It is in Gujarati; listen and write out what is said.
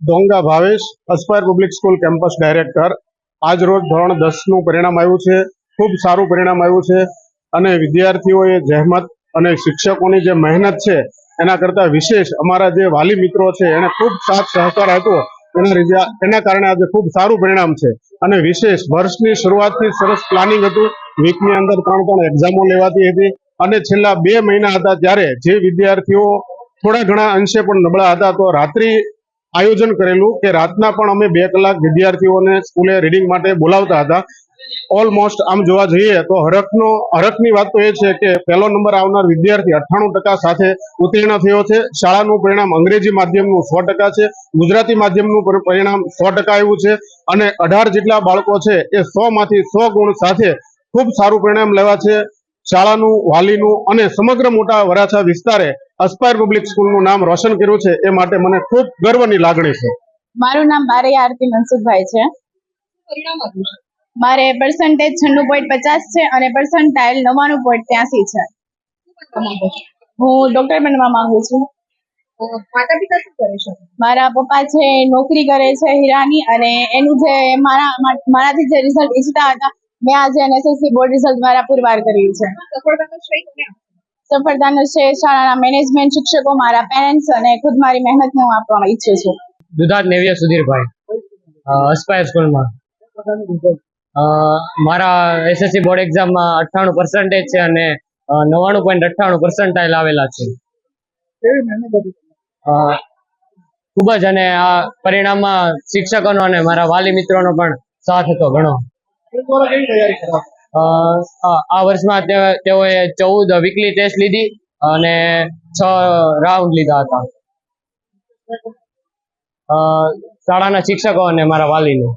Donga Bhavesh aspire public school campus director આજ રોજ ધોરણ દસનું પરિણામ આવ્યું છે. ખૂબ સારું પરિણામ આવ્યું છે. અને વિદ્યાર્થીઓએ જહેમત અને શિક્ષકોની જે મહેનત છે, એના કરતા વિશેષ અમારા જે વાલી મિત્રો છે, એને ખૂબ સાથ સહકાર આપ્યો. એના રીઝા એના કારણે આજે ખૂબ સારું પરિણામ છે. અને વિશેષ વર્ષની શરૂઆતથી સરસ પ્લાનિંગ હતું. વીકની અંદર ત્રણ ત્રણ એક્ઝામો લેવાતી હતી. અને છેલ્લા બે મહિના હતા ત્યારે જે વિદ્યાર્થીઓ થોડા ઘણા અંશે પણ નબળા હતા. તો રાત્રિ આયોજન કરેલું કે રાતના પણ અમે બે કલાક વિદ્યાર્થીઓને સ્કૂલે રીડિંગ માટે બોલાવતા હતા. ઓલમોસ્ટ આમ જોવા જઈએ તો હરખનો, હરખની વાત તો એ છે કે પહેલો નંબર આવનાર વિદ્યાર્થી અઠ્ઠાણું ટકા સાથે ઉત્તીર્ણ થયો છે. શાળાનું પરિણામ અંગ્રેજી માધ્યમનું સો ટકા છે. ગુજરાતી માધ્યમનું પર- પરિણામ સો ટકા આવ્યું છે. અને અઢાર જેટલા બાળકો છે એ સો માંથી સો ગુણ સાથે ખૂબ સારું પરિણામ લેવા છે. શાળાનું, વાલીનું અને સમગ્ર મોટા વરાછા વિસ્તારે અસ્પાયર પબ્લિક સ્કૂલનું નામ રોશન કર્યું છે, એ માટે મને ખૂબ ગર્વની લાગણી છે. મારું નામ બારૈયા આરતી મનસુખભાઈ છે. મારે પર્સન્ટેજ છન્નું પોઈન્ટ પચાસ છે અને પર્સન્ટાઇલ નવ્વાણું પોઈન્ટ ત્યાસી છે. હું ડોક્ટર બનવા માંગુ છું. મારા પપ્પા છે, નોકરી કરે છે, હીરાની, અને એનું જે મારા મારાથી જે રિઝલ્ટ ઈચ્છતા હતા, મેં આજે એનએસએસસી બોર્ડ રિઝલ્ટ દ્વારા પુરવાર કર્યું છે. સફળતાનો શ્રેય શાળાના મેનેજમેન્ટ શિક્ષકો મારા પેરેન્ટ્સ અને ખુદ મારી મહેનતને હું આપવા ઈચ્છું છું. દુધાત નેવ્ય સુધીરભાઈ અસ્પાયર સ્કૂલમાં. મારા એસએસસી બોર્ડ એક્ઝામમાં અઠ્ઠાણું પર્સન્ટેજ છે અને નવ્વાણું પોઈન્ટ અઠ્ઠાણું પર્સન્ટાઇલ આવેલા છે. ખૂબ જ અને આ પરિણામમાં શિક્ષકોનો અને મારા વાલી મિત્રોનો પણ સાથ હતો ઘણો. તૈયારી આ વર્ષમાં તેઓએ ચૌદ વીકલી ટેસ્ટ લીધી અને છ રાઉન્ડ લીધા હતા. શાળાના શિક્ષકો અને મારા વાલીનું